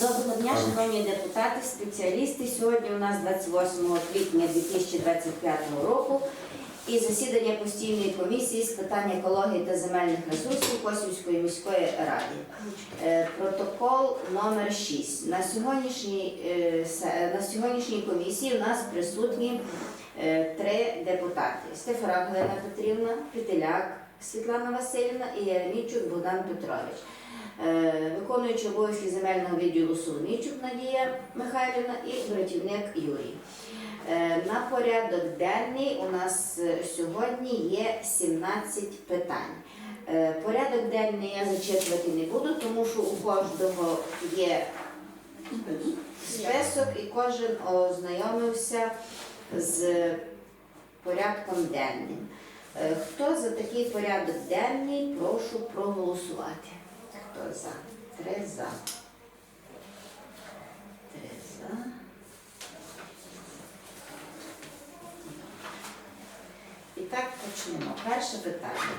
Доброго дня, шановні депутати, спеціалісти. Сьогодні у нас 28 квітня 2025 року і засідання постійної комісії з питань екології та земельних ресурсів Косівської міської ради. Е, Протокол номер 6. На сьогоднішній, е, на сьогоднішній комісії у нас присутні е, три депутати: Стефорак Галина Петрівна, Петеляк Світлана Васильівна і Яремічук Богдан Петрович. Е, Виконуючи обов'язки земельного відділу Соломійчук Надія Михайлівна і братівник Юрій. Е, На порядок денний у нас е, сьогодні є 17 питань. Порядок денний я зачитувати не буду, тому що у кожного є список і кожен ознайомився з порядком денним. Хто за такий порядок денний, прошу проголосувати. Хто за? Три за. І так почнемо. Перше питання.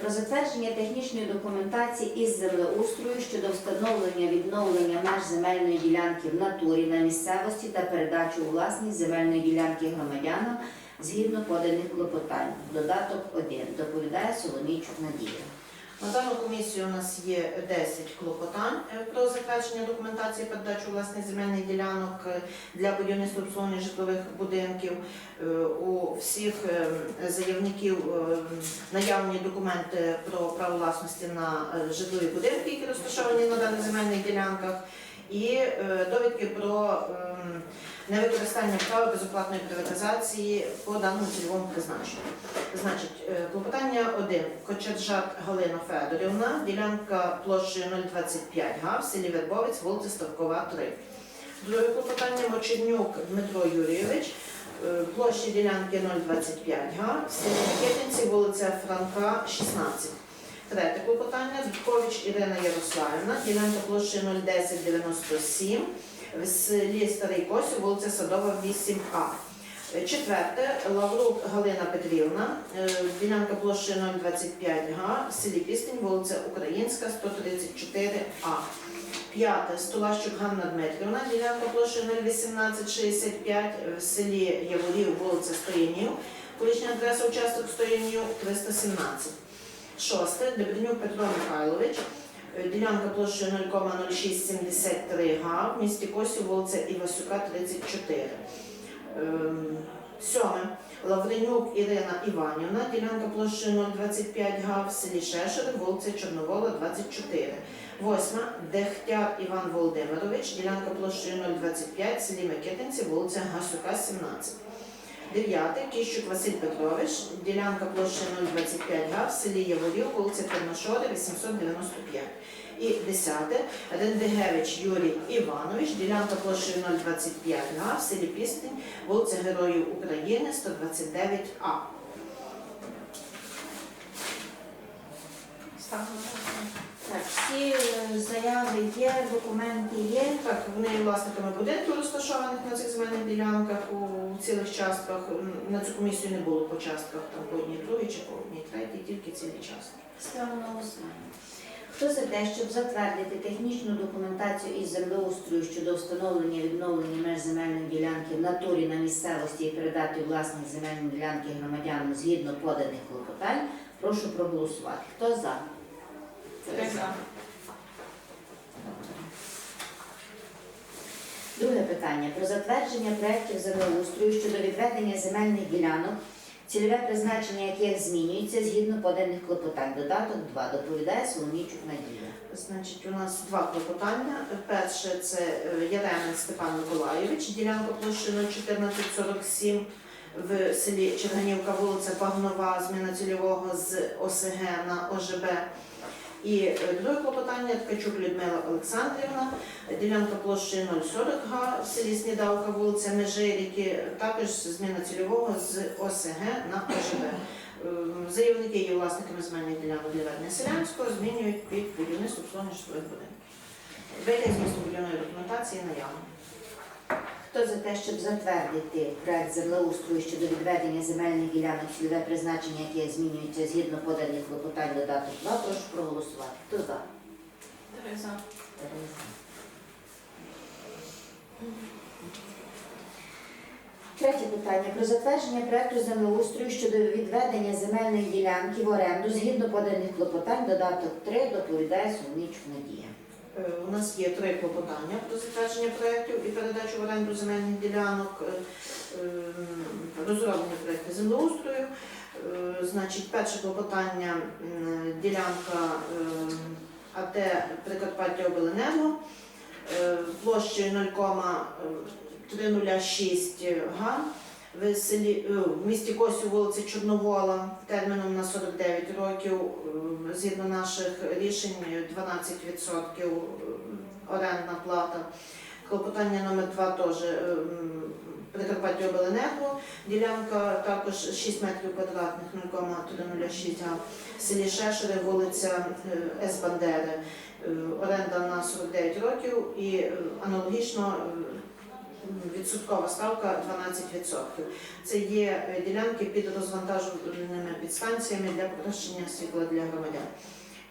Про затвердження технічної документації із землеустрою щодо встановлення відновлення меж земельної ділянки в натурі на місцевості та передачу у власність земельної ділянки громадянам згідно поданих клопотань. Додаток 1. Доповідає Соломійчук Надія. На дану комісію у нас є 10 клопотань е, про затвердження документації передачу власних земельних ділянок е, для будівництва обслуговування житлових будинків. Е, У всіх заявників наявні документи про право власності на житлові будинки, які розташовані на даних земельних ділянках, і довідки про невикористання права безоплатної приватизації по даному цільовому призначенню. Значить, е, клопотання 1. Кочерджак Галина Федорівна, ділянка площею 025 га в селі Вербовець, вулиця Ставкова, 3. Друге клопотання Мочернюк Дмитро Юрійович, е, площа ділянки 025 га в селі Микитинці, вулиця Франка, 16. Третє клопотання Дудкович Ірина Ярославівна, ділянка площею 01097 в селі Старий Косів, вулиця Садова, 8А. Четверте, Лаврук Галина Петрівна, е, ділянка площі 025 га, в селі Пістень, вулиця Українська, 134А. П'яте, Столащук Ганна Дмитрівна, ділянка площі 01865 в селі Яворів, вулиця Стоянів, колишня адреса участок Стоянів 317. Шосте, Дебринюк Петро Михайлович, ділянка площі 0,0673 га, в місті Косів, вулиця Івасюка, 34. Ем, Сьоме. Лавренюк Ірина Іванівна, ділянка площею 025 га в селі Шешери, вулиця Чорновола, 24. Восьма. Дехтяр Іван Володимирович, ділянка площею 025 в селі Микитинці, вулиця Гасюка, 17. Дев'яте. Кіщук Василь Петрович, ділянка площею 025 га в селі Яворів, вулиця Терношори, 895. І десяте. Рендегевич Юрій Іванович, ділянка площею 025 га в селі Пістень, вулиця Героїв України, 129А. Так, всі е, заяви є, документи є. Так, вони власниками будинків, розташованих на цих земельних ділянках у цілих частках. На цю комісію не було по частках, там по одній другій чи по одній третій, тільки цілі частки. Ставимо на голосування. Хто за те, щоб затвердити технічну документацію із землеустрою щодо встановлення і відновлення меж земельної ділянки в натурі на місцевості і передати у власність земельної ділянки громадянам згідно поданих клопотань, прошу проголосувати. Хто за? Друге питання про затвердження проєктів землеустрою щодо відведення земельних ділянок, цільове призначення яких змінюється згідно поданих клопотань. Додаток 2. Доповідає Соломійчук Надія. Значить, у нас два клопотання. Перше це е, Степан Миколайович, ділянка площі 01447 в селі Черганівка, вулиця Пагнова, зміна цільового з ОСГ на ОЖБ. І е, друге клопотання Ткачук Людмила Олександрівна, ділянка площі 040 га в селі Снідавка, вулиця Межиріки, також зміна цільового з ОСГ на ОЖБ. Ем, Заявники є власниками земельних ділянок для ведення селянського, змінюють під будівництво житлових будинків. Витяг з містобудівної документації наявно. Хто за те, щоб затвердити проект землеустрою щодо відведення земельних ділянок цільове призначення, яке змінюється згідно поданих клопотань додаток 2, прошу проголосувати. Хто за? Тереза. Третє питання про затвердження проекту землеустрою щодо відведення земельної ділянки в оренду згідно поданих клопотань додаток 3 доповідає Сумніч Надія. Е, У нас є три клопотання про затвердження проєктів і передачу в оренду земельних ділянок, е, е, розроблені проєкти землеустрою. Е, Значить, перше клопотання ділянка е, АТ Прикарпаття Обленерго е, площею 0,306 га в селі е, в місті Косів вулиця Чорновола терміном на 49 років. е, Згідно наших рішень 12% орендна плата. Клопотання номер 2 теж е, Прикарпаття Обленерго. Ділянка також 6 метрів квадратних 0,306 га. В селі Шешери, вулиця е, С. Бандери. Е, Оренда на 49 років і е, аналогічно е, відсоткова ставка 12%. Це є е, ділянки під розвантаженими підстанціями для покращення світла для громадян.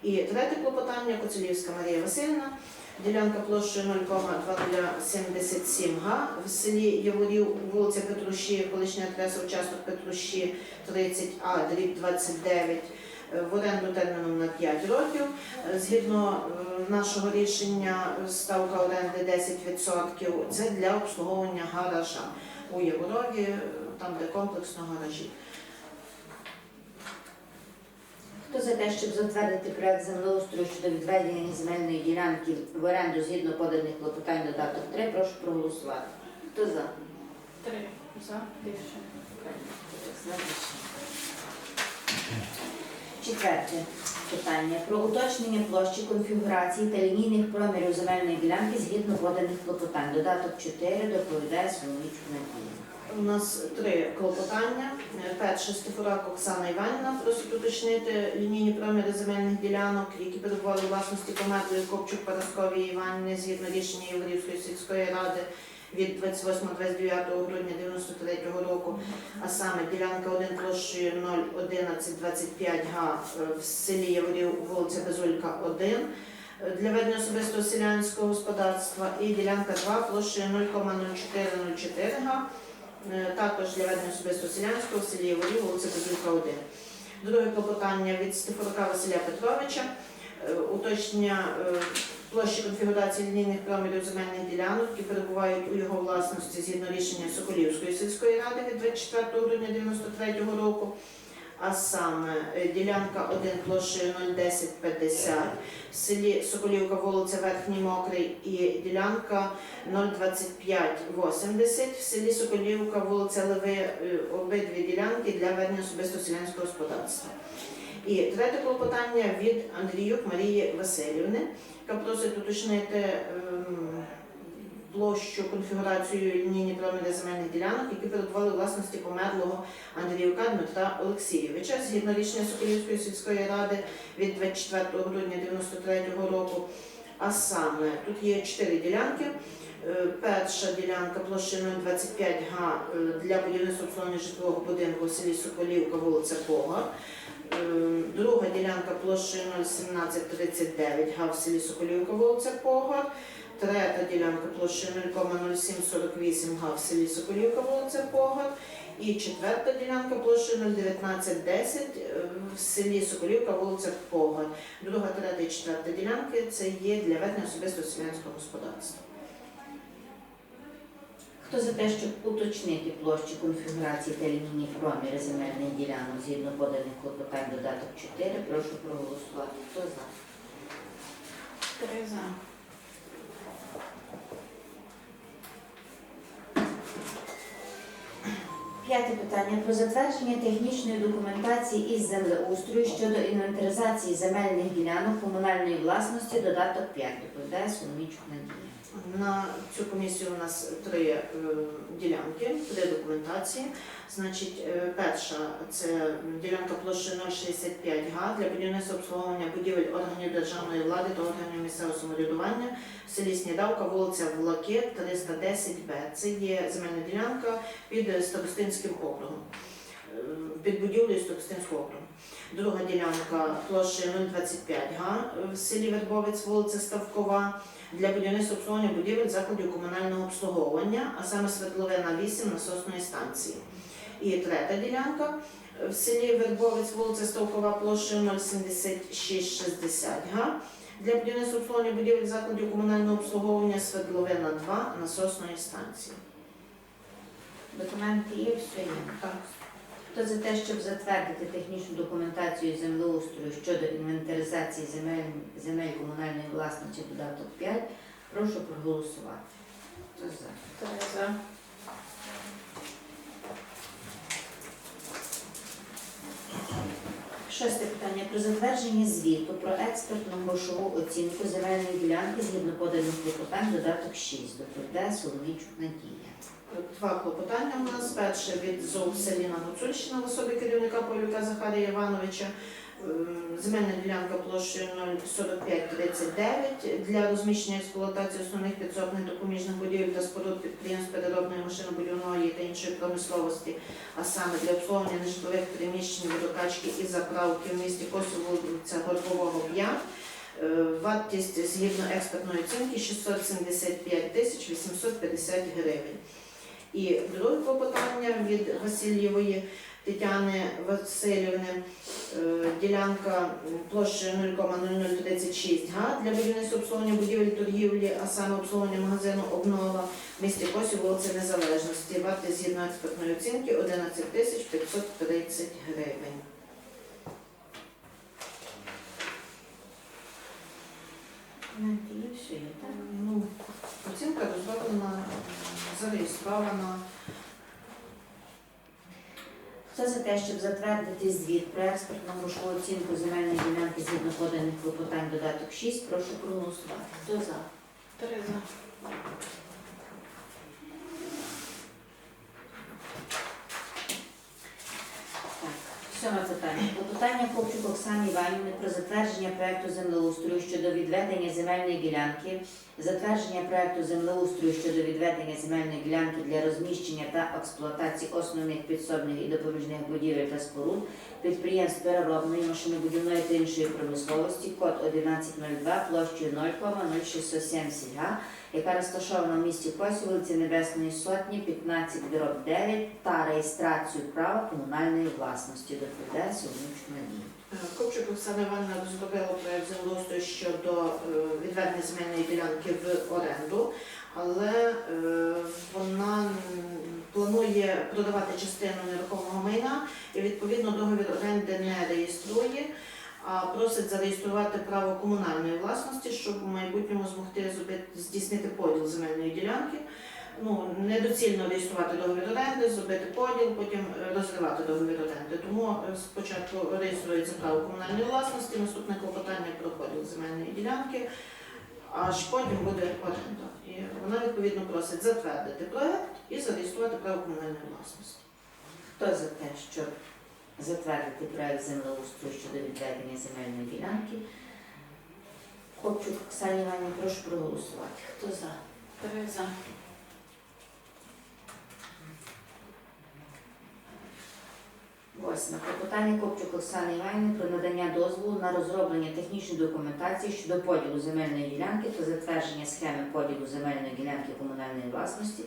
І третє клопотання Коцелівська Марія Васильівна. Ділянка площею 0,2077 га в селі Яворів, вулиця Петруші, колишня адреса участок Петруші 30А, дріб 29, е, в оренду терміном на 5 років. Е, Згідно е, нашого рішення, ставка оренди 10%. Це для обслуговування гаража у Яворові, е, там де комплексно гаражі. Хто за те, щоб затвердити проект землеустрою щодо відведення земельної ділянки в оренду згідно поданих клопотань додаток 3, прошу проголосувати. Хто за? Три за більше. Четверте питання про уточнення площі конфігурації та лінійних промірів земельної ділянки згідно поданих клопотань. Додаток 4 доповідає Соломічку Надія. У нас три клопотання. Перше Стефурак Оксана Іванівна просить уточнити лінійні проміри земельних ділянок, які перебували власності померлої Копчук Парасковії Іванівни згідно рішення Яворівської сільської ради від 28-29 грудня 93 року, а саме ділянка 1 площею 01125 га е, в селі Яворів, вулиця Безулька 1 е, для ведення особистого селянського господарства і ділянка 2 площею 0,0404 га Е, також для ведення особистого селянського в селі Яворів, вулиця Козюка 1. Друге клопотання від Стефарука Василя Петровича, уточнення площі конфігурації лінійних промірів земельних ділянок, які перебувають у його власності згідно рішення Соколівської сільської ради від 24 грудня 1993 року. А саме е, ділянка 1 площею 01050 в селі Соколівка, вулиця Верхній Мокрий і ділянка 02580 в селі Соколівка, вулиця Леви, е, обидві ділянки для ведення особисто селянського господарства. І третє клопотання від Андріюк Марії Васильівни, яка просить уточнити ем, площу, конфігурацію лінійні проміри земельних ділянок, які перебували у власності померлого Андріюка Дмитра Олексійовича згідно рішення Соколівської сільської ради від 24 грудня 1993 року. А саме тут є чотири ділянки. Е, Перша ділянка площею 025 га е, для будівництва житлового будинку в селі Соколівка, вулиця Погар. Е, Друга ділянка площею 01739 га Соколівка, вулиця Погар. Третя ділянка площею 0,0748 га Соколівка, вулиця Погар. І четверта ділянка площею 01910 е, в селі Соколівка, вулиця Погар. Друга, третя і четверта ділянки це є для ведення особистого селянського господарства. Хто за те, щоб уточнити площі конфігурації та лінійні проміри земельних ділянок згідно поданих клопотань додаток 4, прошу проголосувати. Хто за? Три за. П'яте питання про затвердження технічної документації із землеустрою щодо інвентаризації земельних ділянок комунальної власності додаток 5. Доповідає Соломічук Надія. На цю комісію у нас три е, ділянки, три документації. Значить, е, перша це ділянка площі 065 га для будівництва обслуговування будівель органів державної влади та органів місцевого самоврядування в селі Снідавка, вулиця Влаки, 310Б. Це є земельна ділянка під Старостинським округом, е, під будівлею Старостинського округу. Друга ділянка площею 025 га в селі Вербовець, вулиця Ставкова для будівництва обслуговування будівель закладів комунального обслуговування, а саме Свердловина 8 насосної станції. І третя ділянка в селі Вербовець, вулиця Ставкова, площею 07660 га для будівництва обслуговування будівель закладів комунального обслуговування Свердловина 2 насосної станції. Документи є, все є. Так. Хто за те, щоб затвердити технічну документацію землеустрою щодо інвентаризації земель, земель комунальної власності додаток 5, прошу проголосувати. Хто за? Три за. Шосте питання про затвердження звіту про експертну грошову оцінку земельної ділянки згідно поданих клопотань додаток 6. Доповідає Соломійчук Надія. Два клопотання у нас. Перше від ЗОВ Селіна Гуцульщина в особі керівника Полюка Захарія Івановича. Ем, Земельна ділянка площею 04539 для розміщення експлуатації основних підсобних допоміжних будівель та споруд підприємств переробної машинобудівної та іншої промисловості, а саме для обслуговування нежитлових приміщень, водокачки і заправки в місті Косово, вулиця Горбового 5. Е, Вартість згідно експертної оцінки 675 тисяч 850 гривень. І друге клопотання від Васильєвої Тетяни Васильівни, е, ділянка площею 0,0036 га для будівництва обслуговування будівель торгівлі, а саме обслуговування магазину обнова в місті Косів, вулиця Незалежності. Вартість згідно експертної оцінки 11 тисяч 530 гривень. Ну, оцінка зареєстрована. Хто за те, щоб затвердити звіт про експертну грошову оцінку земельної ділянки згідно поданих клопотань додаток 6, прошу проголосувати. Хто за? Три за. Сьоме питання. Клопотання Ковчук Оксани Іванівни про затвердження проекту землеустрою щодо відведення земельної ділянки, затвердження проекту землеустрою щодо відведення земельної ділянки для розміщення та експлуатації основних підсобних і допоміжних будівель та споруд, підприємств переробної, машинобудівної та іншої промисловості, код 1102, площею 0,0670 га, яка розташована в місті Косів, вулиці Небесної Сотні, 15 дроб 9 та реєстрацію права комунальної власності. Доповідає Соломічка Надія. Ковчук Оксана Івановна розробила проект землеустрою щодо е, відведення земельної ділянки в оренду, але е, вона планує продавати частину нерухомого майна і відповідно договір оренди не реєструє, а просить зареєструвати право комунальної власності, щоб в майбутньому змогти здійснити поділ земельної ділянки. Ну, недоцільно реєструвати договір оренди, зробити поділ, потім е, розривати договір оренди. Тому е, спочатку реєструється право комунальної власності, наступне клопотання про поділ земельної ділянки, аж потім буде оренда. І вона відповідно просить затвердити проект і зареєструвати право комунальної власності. Хто за те, щоб затвердити проект землеустрою щодо відведення земельної ділянки? Копчук Оксані Іванівні, прошу проголосувати. Хто за? Три за. Восьме. Клопотання Копчук Оксани Іванівни про надання дозволу на розроблення технічної документації щодо поділу земельної ділянки та затвердження схеми поділу земельної ділянки комунальної власності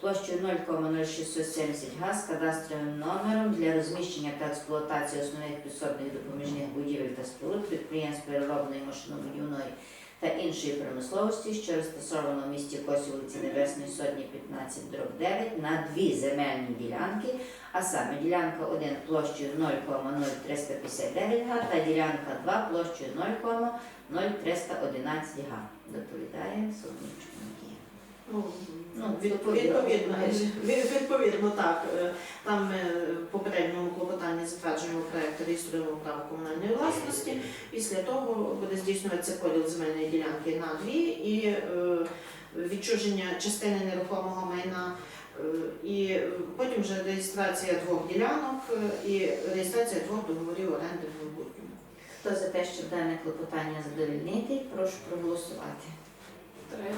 площею 0,0670 га з кадастровим номером для розміщення та експлуатації основних підсобних допоміжних будівель та споруд підприємств переробної машинобудівної та іншої промисловості, що розташовано в місті вулиці Небесної Сотні 15 дроб 9 на дві земельні ділянки а саме ділянка 1 площею 0,0359 га та ділянка 2 площею 0,0311 га. Доповідає Соломічка Надія. Ну, Ну, відповідно, відповідно, так. Е, Там ми в попередньому клопотанні затверджуємо проект, реєструємо право комунальної власності. Після того буде здійснюватися поділ земельної ділянки на дві і е, відчуження частини нерухомого майна. е, І потім вже реєстрація двох ділянок е, і реєстрація двох договорів оренди в майбутньому. Хто за те, щоб дане клопотання задовільнити, прошу проголосувати. Три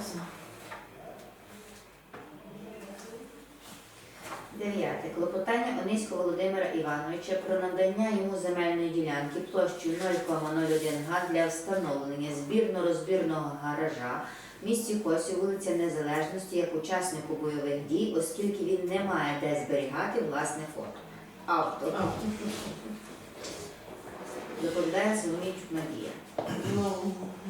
Дев'яте. Клопотання Ониського Володимира Івановича про надання йому земельної ділянки площею 0,01 га для встановлення збірно-розбірного гаража в місті Косі, вулиця Незалежності, як учаснику бойових дій, оскільки він не має де зберігати власне фото. Авто. Доповідає Соломійчук Надія.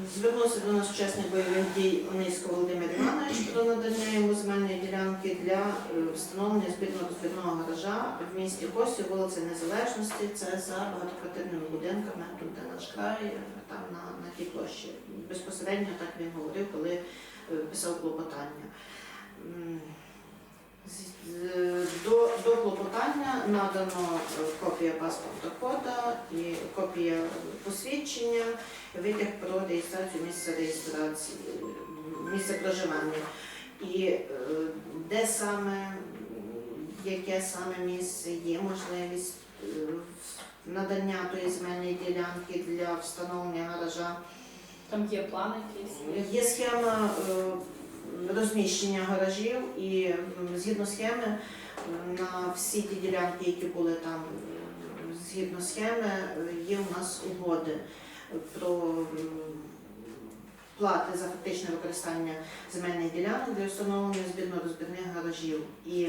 Ну, звернувся до нас учасник бойових дій Онисько Володимир Іванович про надання йому земельної ділянки для е, встановлення збірно-розбірного гаража в місті Косі, вулиця Незалежності. Це за багатоквартирними будинками, тут де наш край, е, там на, на тій площі. Безпосередньо так він говорив, коли е, писав клопотання. До, до клопотання надано копія паспорта кода і копія посвідчення, витяг про реєстрацію місця реєстрації, е, місця проживання. І е, де саме, яке саме місце є можливість е, надання тої земельної ділянки для встановлення гаража. Там є плани якісь. Є схема е, розміщення гаражів, і згідно схеми на всі ті ділянки, які були там, згідно схеми, є у нас угоди про плати за фактичне використання земельних ділянок для встановлення збірно-розбірних гаражів. І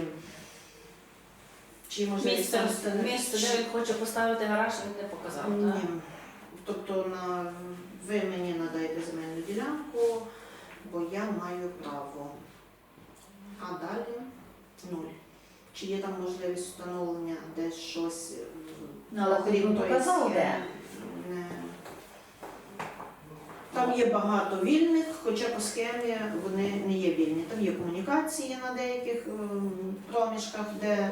чи можливість Місце, встановити- місце, де він хоче поставити гараж, він не показав. ні. так? Тобто на, ви мені надайте земельну ділянку, бо я маю право. А далі нуль. Чи є там можливість встановлення десь щось е, Ну, але він показав, схеми? де. Не. Там є багато вільних, хоча по схемі вони не є вільні. Там є комунікації на деяких ем, проміжках, де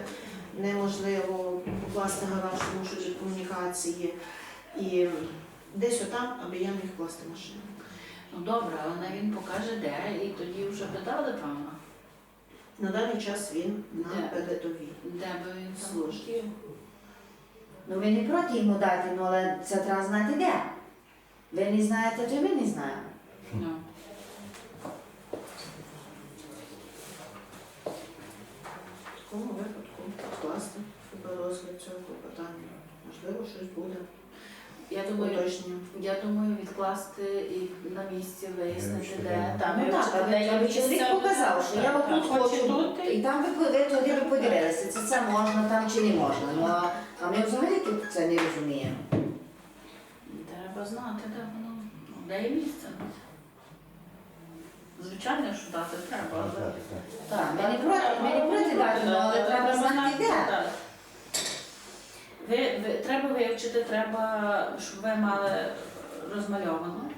неможливо покласти гараж, тому що є комунікації. І десь отам, аби я міг класти машину. Ну добре, але він покаже де, і тоді вже питали, певно, На даний час він на передовій. де би він хотів. Ну ви не проти йому дати, ну але це треба знати де. Ви не знаєте, то ми не знаємо. Ну. В такому випадку вкласти в розгляд цього клопотання. Можливо, щось буде. Я думаю, Уточнення. я думаю, відкласти і на місці вияснити, де там ну так, але, є але показав, що я отут хочу. тут, І там ви, ви тоді ви подивилися, чи це можна там чи не можна. Ну, а- а ми взагалі тут це не розуміємо. Знати, де воно, ну, де є місце. Звичайно, що дати треба, але Так, ми не проти, ми не проти дати, ну, але треба знати де. так. Ви, ви, треба вивчити, треба, щоб ви мали розмальовано,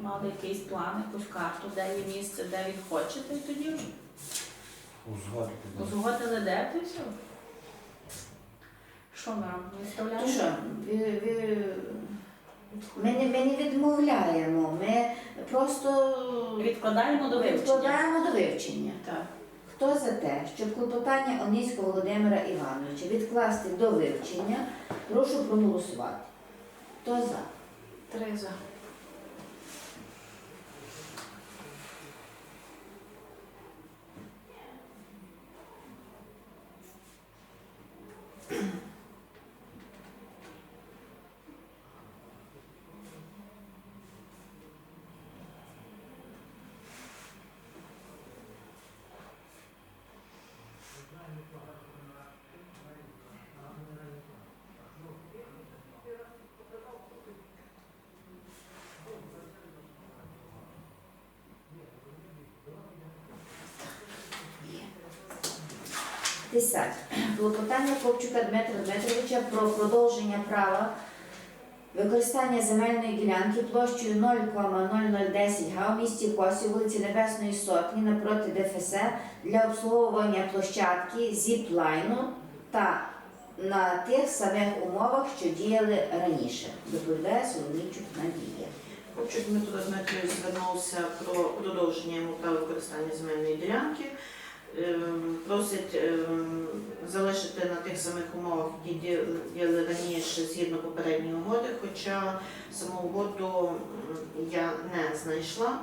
мали якийсь план, якусь карту, де є місце, де він хоче, і тоді вже Узгодити. узгодили де, то все. Що ми робимо? То Виставляємо? що, ви, ви, ми, не, ми не відмовляємо, ми просто Відкладаємо до вивчення. відкладаємо до вивчення. Так. Хто за те, щоб клопотання Оніського Володимира Івановича відкласти до вивчення, прошу проголосувати. Хто за? Три за. Десять. Клопотання Ковчука Дмитра Дмитровича про продовження права використання земельної ділянки площею 0,0010 га в місті Косів, вулиці Небесної Сотні напроти ДФС для обслуговування площадки зіплайну та на тих самих умовах, що діяли раніше. Доповідає Соломійчук Надія. Хочу Дмитро Дмитрович звернувся про продовження йому права використання земельної ділянки. Ем, Просить ем, залишити на тих самих умовах, які діяли раніше згідно попередньої угоди, хоча саму угоду я не знайшла.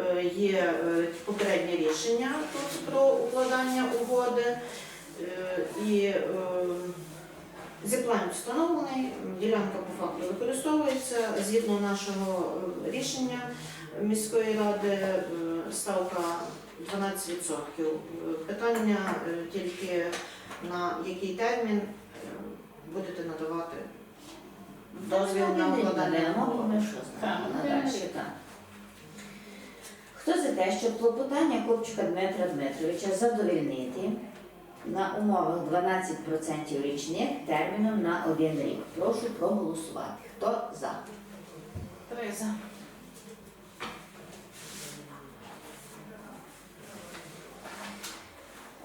Е, Є е, попереднє рішення тут про укладання угоди. Е, І е, зіплайн встановлений, ділянка по факту використовується. Згідно нашого рішення міської ради ставка 12%. Е, Питання е, тільки на який термін е, будете надавати дозвіл на укладання. Хто за те, щоб клопотання Копчука Дмитра Дмитровича задовільнити на умовах 12% річних терміном на один рік? Прошу проголосувати. Хто за? Три за.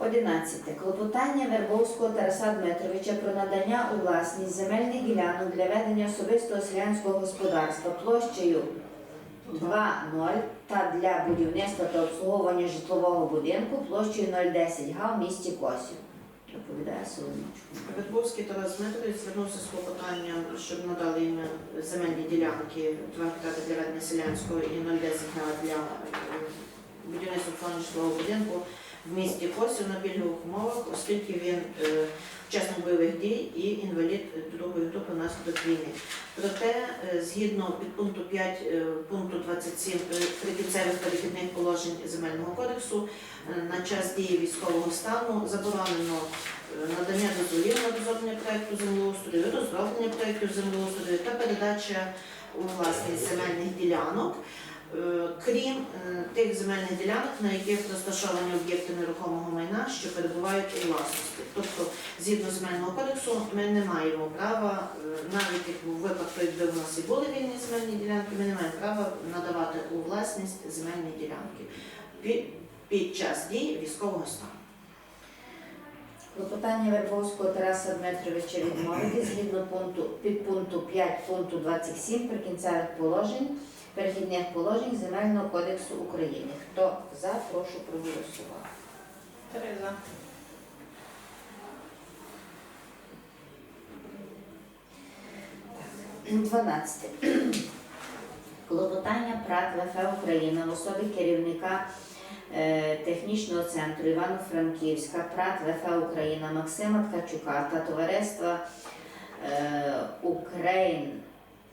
Одинадцяте. Клопотання Вербовського Тараса Дмитровича про надання у власність земельних ділянок для ведення особистого селянського господарства площею 2.0 та для будівництва та обслуговування житлового будинку площею 010 га в місті Косів. Доповідає Соломічко. Вербовський Тарас Дмитрович звернувся з клопотанням, щоб надали їм земельні ділянки 2 гектари для ведення селянського і 0,10 га для е, будівництва житлового будинку в місті Косів на пільгових умовах, оскільки він е, учасник бойових дій і інвалід другої групи внаслідок війни. Проте, е, згідно підпункту 5 е, пункту 27 прикінцевих перехідних положень земельного кодексу, е, на час дії військового стану заборонено е, надання дозволів на розроблення проекту землеустрою, розроблення проектів землеустрою та передача у власність земельних ділянок, е, крім е, тих земельних ділянок, на яких розташовані об'єкти нерухомого майна, що перебувають у власності. Тобто, згідно земельного кодексу, ми не маємо права, е, навіть у випадку, якби в нас і були вільні земельні ділянки, ми не маємо права надавати у власність земельні ділянки під час дії військового стану. Клопотання Вербовського Тараса Дмитровича відмовити згідно пункту підпункту 5 пункту 27 прикінцевих положень перехідних положень Земельного кодексу України. Хто за, прошу проголосувати. Три за. 12. Клопотання ПРАТ ВФ Україна в особі керівника е, технічного центру Івано-Франківська ПРАТ ВФ Україна Максима Ткачука та товариства е, Україн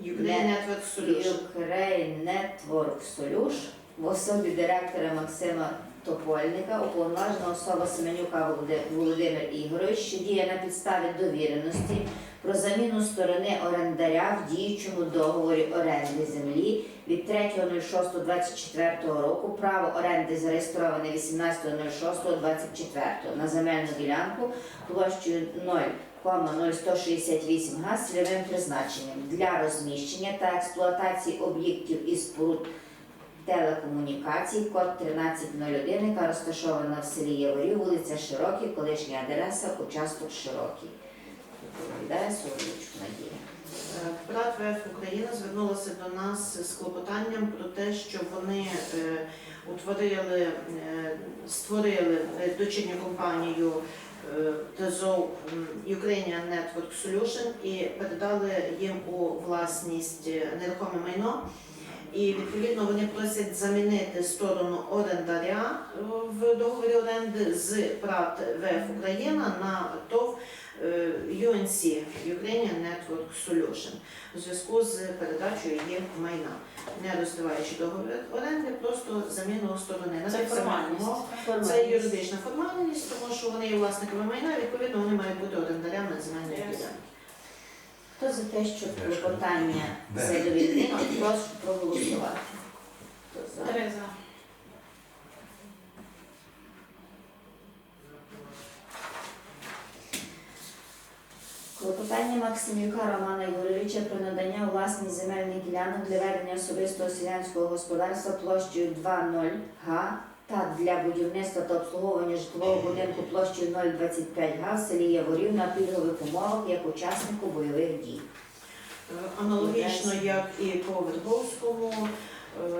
Ukraine Network Solution. Ukraine Network Solution в особі директора Максима Топольника, уповноважена особа Семенюка Володи- Володимир Ігорович, що діє на підставі довіреності про заміну сторони орендаря в діючому договорі оренди землі від 3.06.24 року право оренди зареєстроване 18.06.24 на земельну ділянку площею 0,0168 га з цільовим призначенням для розміщення та експлуатації об'єктів і споруд телекомунікацій, код 1301, яка розташована в селі Яворі, вулиця Широкий, колишня адреса, участок Широкий. Відповідає Соловічку Надія. Е, Брат ВФ Україна звернулася до нас з клопотанням про те, що вони е, утворили, е, створили е, дочірню компанію е, ТЗОВ м, Ukrainian Network Solution і передали їм у власність е, нерухоме майно. І відповідно вони просять замінити сторону орендаря е, в договорі оренди з ПРАТ ВФ Україна на ТОВ е, UNC Ukrainian Network Solution у зв'язку з передачею їм майна, не розриваючи договір оренди, просто заміну сторони на Це формальність. Це юридична формальність, тому що вони є власниками майна, відповідно вони мають бути орендарями земельної ділянки. Хто за те, щоб Теж. клопотання задовільнено, прошу проголосувати. Хто за? Три за. Клопотання Максимюка Романа Юрійовича про надання у власність земельних ділянок для ведення особистого селянського господарства площею 2.0 га та для будівництва та обслуговування житлового будинку площею 0,25 га в селі Яворів на пільгових умовах як учаснику бойових дій. Аналогічно, як і по Вербовському, е,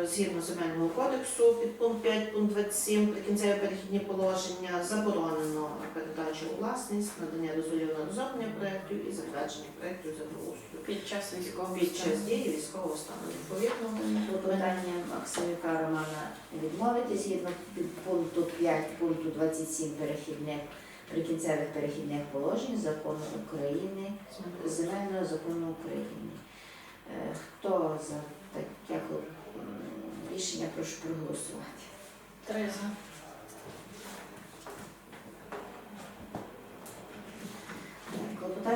згідно земельного кодексу, під пункт 5, пункт 27, прикінцеві перехідні положення, заборонено передачу у власність, надання дозволів на розроблення проєктів і затвердження проєктів землеустрою Під час військового під час стану. дії військового стану. Відповідно, Клопотання Максимюка Романа відмовити згідно пункту 5 пункту 27 перехідних прикінцевих перехідних положень закону України, земельного закону України. Е, Хто за таке рішення, прошу проголосувати. Три за.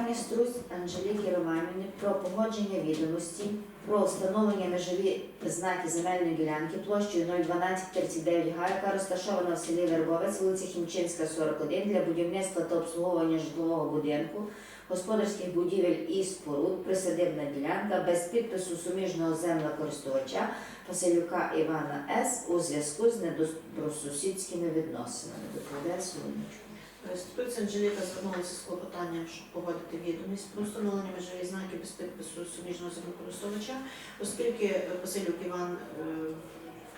Клопотання Струсь Анжеліки Романівни про погодження відомості про встановлення межові знаки земельної ділянки площею 01239 га, яка розташована в селі Вербовець, вулиця Хімчинська, 41, для будівництва та обслуговування житлового будинку, господарських будівель і споруд, присадибна ділянка без підпису суміжного землекористувача Василюка Івана С. у зв'язку з недобросусідськими відносинами. Доповідає Соломічко. Струць Анжеліка звернулася з клопотанням, щоб погодити відомість про встановлення межові знаки без підпису суміжного землекористувача, оскільки Василюк Іван е,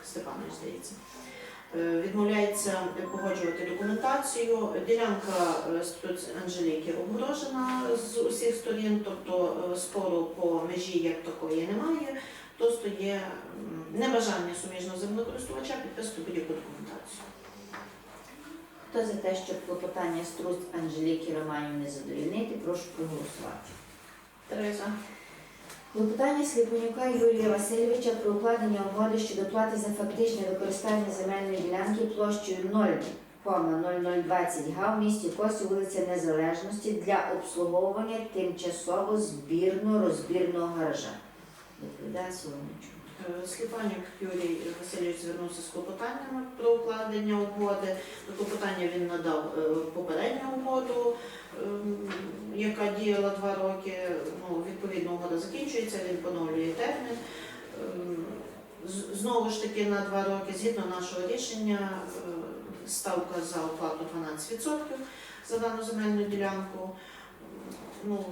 Степанович, здається, е, відмовляється погоджувати документацію. Ділянка е, Анжеліки обгорожена з усіх сторін, тобто спору по межі як такої немає. Просто є небажання суміжного землекористувача підписувати будь-яку документацію. Хто за те, щоб клопотання Струсь Анжеліки Романівни задовільнити, прошу проголосувати. Три за. Клопотання Сліпонюка Юрія Васильовича про укладення угоди щодо плати за фактичне використання земельної ділянки площею 0,0020 га в місті Косі, вулиця Незалежності для обслуговування тимчасово збірно-розбірного гаража. Відповідає Соломічко. Е, Сліпанюк Юрій Васильович звернувся з клопотаннями про укладення угоди. До клопотання він надав е, попередню угоду, ем, яка діяла два роки. Ну, відповідно, угода закінчується, він поновлює термін. Ем, Знову ж таки на два роки, згідно нашого рішення, е, ставка за оплату 12% за дану земельну ділянку. Ну,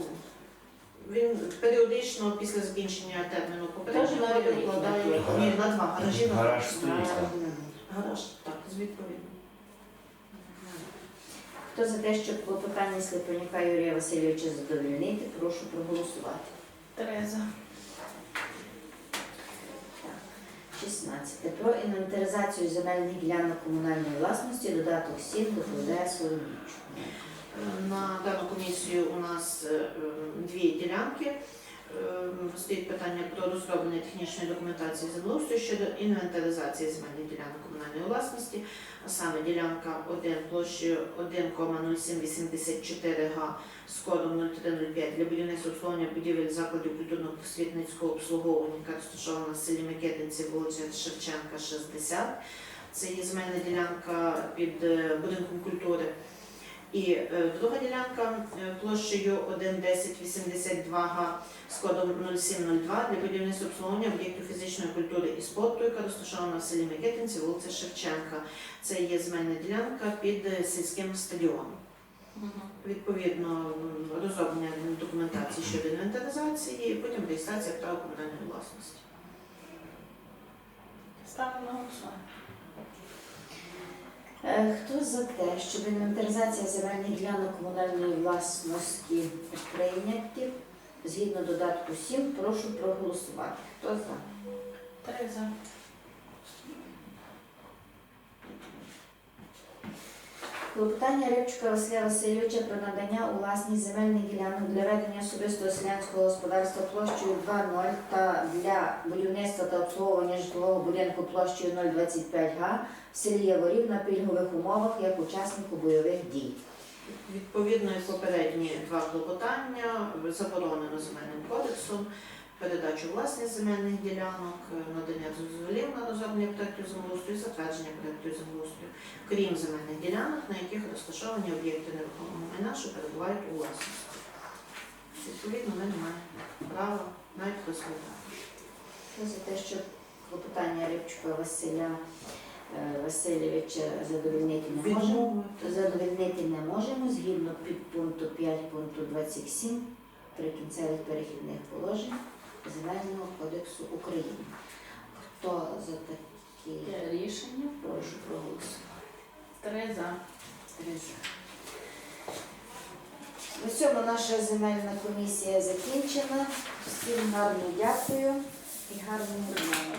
він періодично після закінчення терміну вкладає на ні, на два гаражі на Гараж два. стоїть. Гараж, так, з відповідно. Хто за те, щоб клопотання Сліпонюка Юрія Васильовича задовільнити, прошу проголосувати. Три за. 16. Про інвентаризацію земельних ділянок комунальної власності, додаток 7, доповідає Соломічко. На дану комісію у нас е, дві ділянки. Е, Стоїть питання про розроблення технічної документації землеустрою щодо інвентаризації земельних ділянок комунальної власності, а саме ділянка 1 площею 1,0784 га з кодом 0305 для будівництва обслуговування будівель закладів культурно-просвітницького обслуговування, яка розташована в селі Микитинці, вулиця Шевченка, 60. Це є земельна ділянка під е, будинком культури. І е, друга ділянка е, площею 1,1082 га з кодом 0702 для будівництва обслуговування об'єктів фізичної культури і спорту, яка розташована в селі Микитинці, вулиця Шевченка. Це є земельна ділянка під е, сільським стадіоном. Відповідно, розроблення документації щодо інвентаризації, і потім реєстрація права комунальної власності. Ставимо на голосування. Е, Хто за те, щоб інвентаризація земельних ділянок комунальної власності прийняти згідно додатку 7, прошу проголосувати. Хто за? Три за. Клопотання Рибчука Василя Васильовича про надання у власність земельних ділянок для ведення особистого селянського господарства площею 2.0 та для будівництва та обслуговування житлового будинку площею 025 га в селі Яворів на пільгових умовах як учаснику бойових дій. Відповідно, попередні два клопотання заборонено земельним кодексом, передачу власність земельних ділянок, е, надання дозволів на розроблення проєктів землеустрою, затвердження проєктів землеустрою, крім земельних ділянок, на яких розташовані об'єкти нерухомого майна, що перебувають у власності. Відповідно, ми не маємо права навіть розглядати. За те, щоб клопотання Рибчука Василя е, Васильовича задовольнити не можемо? Відмовити. Задовольнити не можемо згідно підпункту 5 пункту 27 прикінцевих перехідних положень Земельного кодексу України. Хто за такі рішення. прошу проголосувати. Три за. Три за. На цьому наша земельна комісія закінчена. Всім гарно дякую і гарного дня.